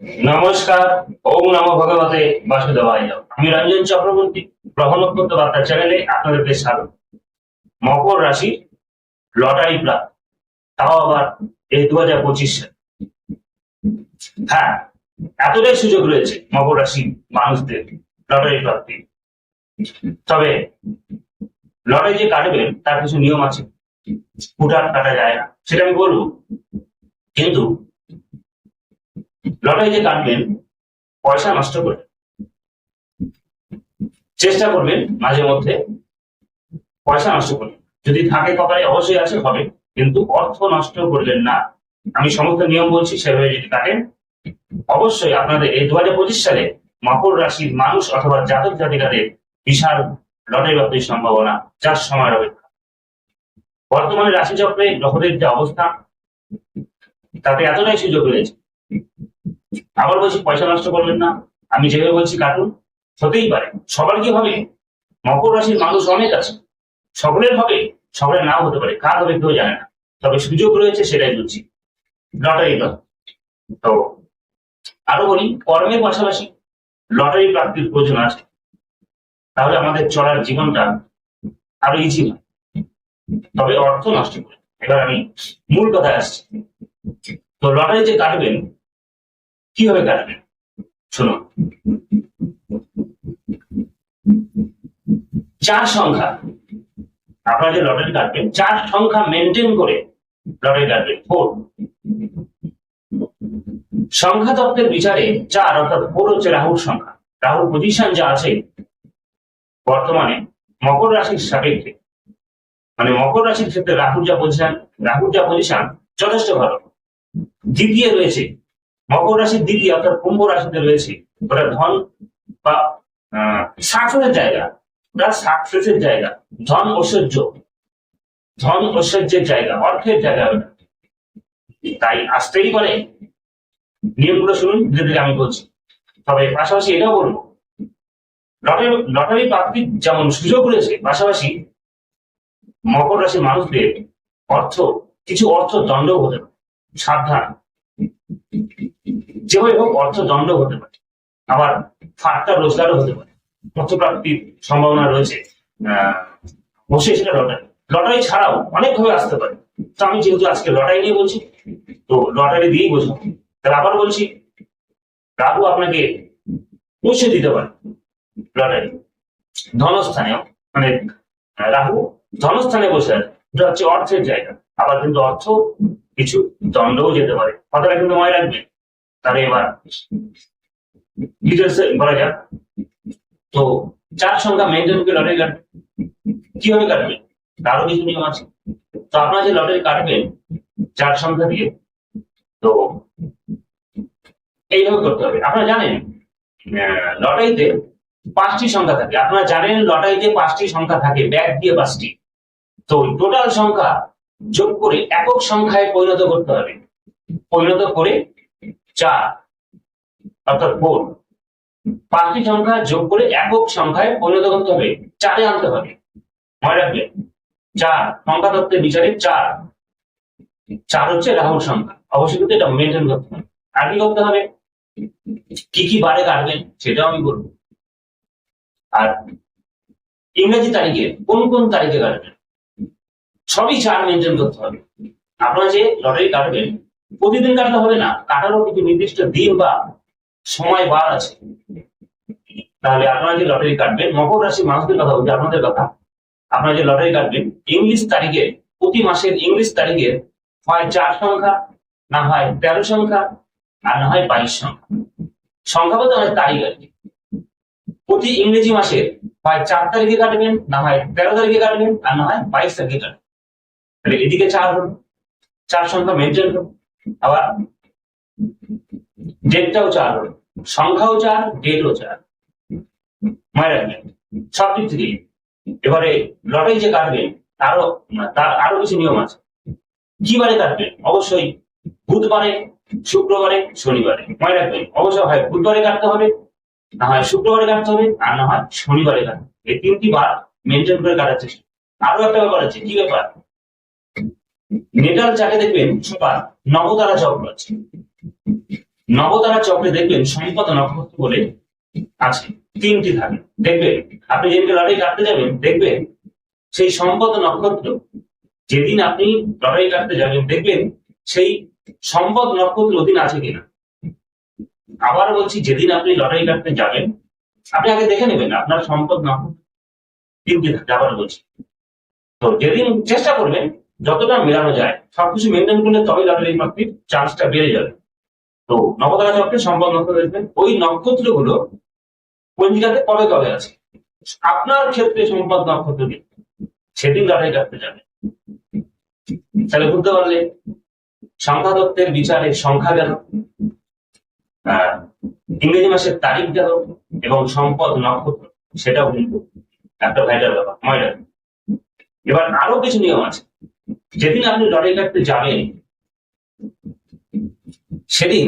নমস্কার, ওম নম ভগবতে বাসুদেবায় আমি রঞ্জন চক্রবর্তী গ্রহ নক্ষত্র বার্তা চ্যানেলে আপনাদেরকে স্বাগত। মকর রাশি লটারি প্রাপ্ত। তাও আবার এই দু হাজার পঁচিশ সাল। হ্যাঁ এতটাই সুযোগ রয়েছে মকর রাশি মানুষদের লটারি প্রাপ্তি তবে লটারি যে কাটবেন, তার কিছু নিয়ম আছে। হুটহাট কাটা যায় না, সেটা আমি বলব। কিন্তু লটারি যে কাটবেন, পয়সা নষ্ট করে। চেষ্টা করবেন মাঝে মধ্যে পয়সা নষ্ট করবেন যদি থাকে কপালে অবশ্যই আছে, হবে। কিন্তু অর্থ নষ্ট করবেন না। আমি সমস্ত নিয়ম বলছি, সেভাবে যদি কাটেন অবশ্যই আপনাদের এই দু হাজার পঁচিশ সালে মকর রাশির মানুষ অথবা জাতক জাতিকাদের বিশাল লটারি প্রাপ্তির সম্ভাবনা, যার সময় অপেক্ষা বর্তমানে রাশিচক্রে গ্রহদের যে অবস্থা, তাতে এতটাই সুযোগ রয়েছে আবার বলছি, পয়সা নষ্ট করবেন না। আমি যেভাবে বলছি, কাটুন। হতেই পারে। সবার কি হবে? মকর রাশির মানুষ অনেক আছে। সকলের হবে, সকলের নাও হতে পারে। কার হবে কেউ জানে না। তবে সুযোগ রয়েছে, সেটাই বলছি। লটারি তো আরও বলি, কর্মের পাশাপাশি লটারি প্রাপ্তির প্রয়োজন আছে। তাহলে আমাদের চলার জীবনটা আরও ইজি হয়। তবে অর্থ নষ্ট করে। এবার আমি মূল কথায় আসছি। তো লটারি যে কাটবেন কীভাবে কাটবেন শুনুন। চার সংখ্যা। আপনারা যে লটারি কাটবেন, চার সংখ্যা মেনটেন করে লটারি কাটবেন। ফোর সংখ্যা তত্ত্বের বিচারে চার, অর্থাৎ ফোর হচ্ছে রাহুর সংখ্যা। রাহুর পজিশন যা আছে বর্তমানে মকর রাশির সাপেক্ষে। মানে মকর রাশির ক্ষেত্রে রাহুর যা পজিশন রাহুর যা পজিশন যথেষ্ট ভালো। দ্বিতীয় রয়েছে মকর রাশির দ্বিতীয় অর্থাৎ কুম্ভ রাশিতে রয়েছে ওটা ধন বা সাকসেসের জায়গা। ওটা সাকসেসের জায়গা। ধন ঐশ্বর্য। ধন ঐশ্বর্যের জায়গা, অর্থের জায়গা তাই আসতেই পারে। নিয়মগুলো শুনুন, ধীরে ধীরে আমি বলছি। তবে পাশাপাশি এটাও বলব, লটারি লটারি প্রাপ্তির যেমন সুযোগ রয়েছে, পাশাপাশি মকর রাশির মানুষদের অর্থ, কিছু অর্থ দণ্ড হতে সাবধান। যেভাবে হোক অর্থ দণ্ড হতে পারে। আবার ফাটকা রোজগারও হতে পারে। অর্থপ্রাপ্তির সম্ভাবনা রয়েছে। বসে সেটা লটারি। লটারি ছাড়াও অনেকভাবে আসতে পারে। তো আমি যেহেতু আজকে লটারি নিয়ে বলছি, তো লটারি দিয়েই বোঝাবো। তাহলে আবার বলছি রাহু আপনাকে পৌঁছে দিতে পারে লটারি। ধনস্থানে মানে রাহু ধনস্থানে বসে আছে। হচ্ছে অর্থের জায়গা। আবার কিন্তু অর্থ কিছু দণ্ডও যেতে পারে। কথাটা কিন্তু মনে রাখবেন তাহলে এবার ডিটেলস বলা যাক। তো চার সংখ্যা করে লটারি কাটবে। কীভাবে কাটবে? তারও কিছু নিয়ম আছে। তো আপনারা যে লটারি কাটবেন, চার সংখ্যা দিয়ে, তো এইভাবে করতে হবে। আপনারা জানেন লটারিতে পাঁচটি সংখ্যা থাকে। আপনারা জানেন লটারিতে পাঁচটি সংখ্যা থাকে, ব্যাগ দিয়ে পাঁচটি। তো টোটাল সংখ্যা যোগ করে একক সংখ্যায় পরিণত করতে হবে। পরিণত করে চার, অর্থাৎ ফোর পাঁচটি সংখ্যা যোগ করে একক সংখ্যায় পরিণত করতে হবে। চারে আনতে হবে। মনে রাখবেন চার সংখ্যা তত্ত্বের বিচারে চার। চার হচ্ছে রাহুল সংখ্যা। অবশ্যই কিন্তু এটা মেনটেন করতে হবে। আর কি করতে হবে? কি কি বারে কাটবেন সেটাও আমি বলব। আর ইংরেজি তারিখে কোন কোন তারিখে কাটবেন সবই চার মেনটেন করতে হবে। আপনারা যে লটারি কাটবেন প্রতিদিন কাটতে হবে না, কাটারও কিছু নির্দিষ্ট দিন বা সময় বার আছে। তাহলে আপনারা যে লটারি কাটবেন, মকর রাশি মানুষদের কথা বলছি, আপনাদের কথা। আপনারা যে লটারি কাটবেন ইংলিশ তারিখে, প্রতি মাসের ইংলিশ তারিখে হয় চার সংখ্যা, না হয় তেরো সংখ্যা, আর না হয় বাইশ সংখ্যা। সংখ্যা বলতে মানে তারিখ আর কি। প্রতি ইংরেজি মাসের হয় চার তারিখে কাটবেন, না হয় তেরো তারিখে কাটবেন, আর না হয় বাইশ তারিখে কাটবেন। তাহলে এদিকে চার হলো। চার সংখ্যা মেনটেন হলো আবার ডেটটাও চার হলো। সংখ্যাও চার ডেটও চার। মনে রাখবেন সব দিক থেকেই এবারে লটারি যে কাটবেন তারও তার আরও কিছু নিয়ম আছে। কি বারে কাটবেন অবশ্যই বুধবারে, শুক্রবারে, শনিবারে। মনে রাখবেন, অবশ্যই হয় বুধবারে কাটতে হবে, না হয় শুক্রবারে কাটতে হবে, আর না হয় শনিবারে কাটতে হবে। এই তিনটি বার মেনটেন করে কাটার চেষ্টা। আরও একটা ব্যাপার আছে, কি ব্যাপার? নেটাল চাকে দেখবেন সবার নবতারা চক্র আছে। নবতারা চক্রে দেখবেন সম্পদ নক্ষত্র বলে আছে। তিনটি থাকে দেখবেন, আপনি যেদিনকে লটারি কাটতে যাবেন, দেখবেন সেই সম্পদ নক্ষত্র, যেদিন আপনি লটারি কাটতে যাবেন, দেখবেন সেই সম্পদ নক্ষত্র ওদিন আছে কিনা। আবার বলছি, যেদিন আপনি লটারি কাটতে যাবেন, আপনি আগে দেখে নেবেন আপনার সম্পদ নক্ষত্র। তিনটি থাকে আবার বলছি। তো যেদিন চেষ্টা করবেন যতটা মেলানো যায়, সবকিছু মেনটেন করলে তবেই লটারি প্রাপ্তির চান্সটা বেড়ে যাবে। তো নবতারা চক্রে সম্পদ নক্ষত্র দেখবেন ওই নক্ষত্রগুলো পঞ্জিকাতে কবে কবে আছে? আপনার ক্ষেত্রে সম্পদ নক্ষত্র কি? সেদিন লটারি কাটতে যাবে। তাহলে বুঝতে পারলে সংখ্যা তত্ত্বের বিচারে সংখ্যা গেল ইংরেজি মাসের তারিখ গেল, এবং সম্পদ নক্ষত্র, সেটাও কিন্তু একটা ভাইটাল ব্যাপার মনে। এবার আরও কিছু নিয়ম আছে। যেদিন আপনি লটারি কাটতে যাবেন, সেদিন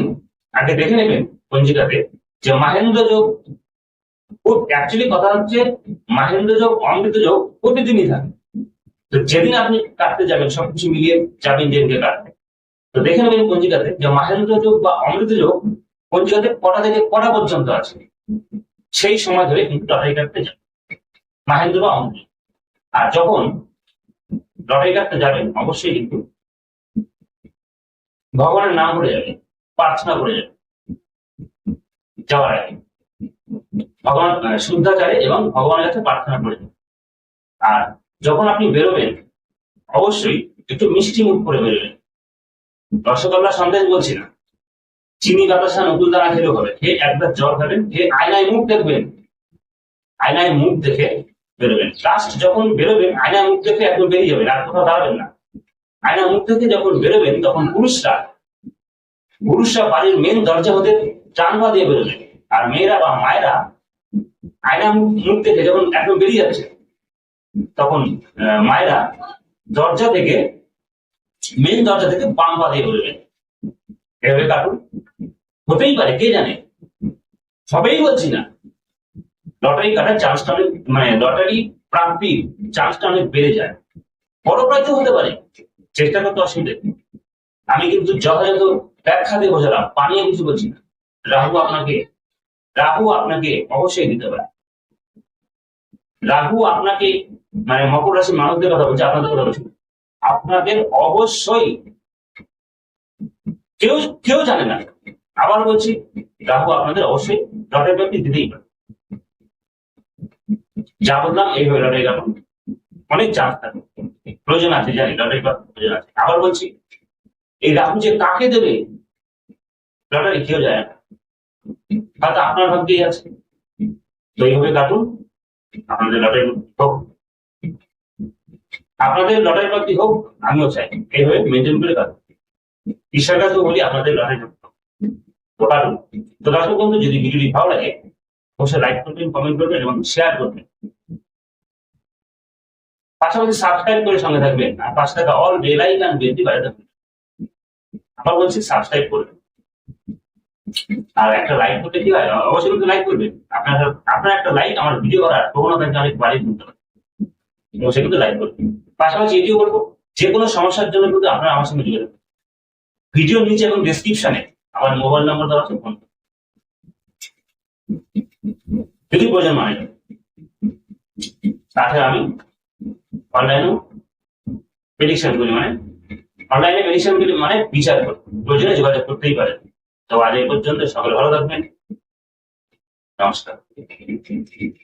আগে দেখে নেবেন পঞ্জিকাতে যে মাহেন্দ্র যোগ অ্যাকচুয়ালি কথা হচ্ছে মাহেন্দ্র যোগ, অমৃত যোগ প্রতিদিনই থাকে। তো যেদিন আপনি কাটতে যাবেন, সবকিছু মিলিয়ে যাবেন যেদিকে কাটতে তো দেখে নেবেন পঞ্জিকাতে যে মাহেন্দ্র যোগ বা অমৃত যোগ পঞ্জিকাতে কটা থেকে কটা পর্যন্ত আছে। সেই সময় ধরে কিন্তু লটারি কাটতে যাবেন। মাহেন্দ্র বা অমৃত। আর যখন লটারি কাটতে যাবেন, অবশ্যই কিন্তু। ভগবানের নাম করে যাবে প্রার্থনা করে যাবে যাওয়ার আগে। ভগবান শুদ্ধাচারে এবং ভগবানের কাছে প্রার্থনা করে আর যখন আপনি বেরোবেন, অবশ্যই একটু মিষ্টি মুখ করে বেরোবেন। রসগোল্লা সন্দেশ বলছি না। চিনি, বাতাসা নকুল দানা খেলেও হবে। খেয়ে একবার জল খাবেন, খেয়ে আয়নায় মুখ দেখবেন। আয়নায় মুখ দেখে বেরোবেন। লাস্ট যখন বেরোবেন আয়নায় মুখ দেখে একদম বেরিয়ে যাবেন, আর কোথাও দাঁড়াবেন না। আয়না মুখ থেকে যখন বেরোবেন, তখন পুরুষরা পুরুষরা বাড়ির মেন দরজা হতে চানবা দিয়ে বেরোবেন আর মেয়েরা বা মায়েরা আয়না মুখ থেকে যখন একদম বেরিয়ে যাচ্ছে, তখন মায়েরা দরজা থেকে মেন দরজা থেকে বাম পা দিয়ে বেরোবেন এভাবে কাটুন। হতেই পারে, কে জানে? সবেই বলছি না। লটারি কাটার চান্সটা অনেক মানে লটারি প্রাপ্তির চান্সটা অনেক বেড়ে যায়। বড় প্রাইজ হতে পারে, চেষ্টা করতে অসুবিধে। আমি কিন্তু যথাযথ ব্যাখ্যা দিয়ে বোঝালাম পানিয়ে কিছু বলছি না। রাহু আপনাকে রাহু আপনাকে অবশ্যই দিতে পারে। রাহু আপনাকে মানে মকর রাশির মানুষদের কথা বলছে, আপনাদের কথা বলছি আপনাদের অবশ্যই, কেউ কেউ জানে না। আবার বলছি, রাহু আপনাদের অবশ্যই লটারি প্রাপ্তি দিতেই পারে। যা বললাম এইভাবে লটারি কাটুন অনেক চান্স থাকে প্রয়োজন আছে জানি লটারি প্রয়োজন আছে। আবার বলছি, এই রাহু যে কাকে দেবে, লটারি কেউ যায় না। হয়তো আপনার ভাগ্যেই আছে। তো এইভাবে কাটুন। আপনাদের লটারি হোক। আপনাদের লটারি প্রাপ্তি হোক, আমিও চাই। এইভাবে মেনটেন করে কাটুন। ঈশ্বর কাছে বলি, আপনাদের লটারি। তো কাটুন তো দর্শক বন্ধু, যদি ভিডিওটি ভালো লাগে, অবশ্যই লাইক করবেন কমেন্ট করবেন এবং শেয়ার করবেন। পাশাপাশি সাবস্ক্রাইব করে সঙ্গে থাকবেন। আর পাশে থাকা অল বেল আইকন বেলটি বাজাতে থাকবেন আবার বলছি সাবস্ক্রাইব করবেন। আর একটা লাইক করতে কি হয়? অবশ্যই কিন্তু লাইক করবেন। আপনার আপনার একটা লাইক আমার ভিডিও করার প্রবণতাকে অনেক বাড়িয়ে তুলতে পারে। অবশ্যই কিন্তু লাইক করবেন। পাশাপাশি এটিও করব যে কোনো সমস্যার জন্য কিন্তু আপনারা আমার সঙ্গে যোগাযোগ করবেন ভিডিও নিচে এবং ডেসক্রিপশনে আমার মোবাইল নম্বর দেওয়া আছে, ফোন। যদি প্রয়োজন মানে তাহলে আমি অনলাইনেও প্রেডিকশন করি মানে অনলাইনে প্রেডিকশন করি মানে বিচার করি প্রয়োজনে যোগাযোগ করতেই পারেন। তো আজ এই পর্যন্ত, সকলে ভালো থাকবেন। নমস্কার।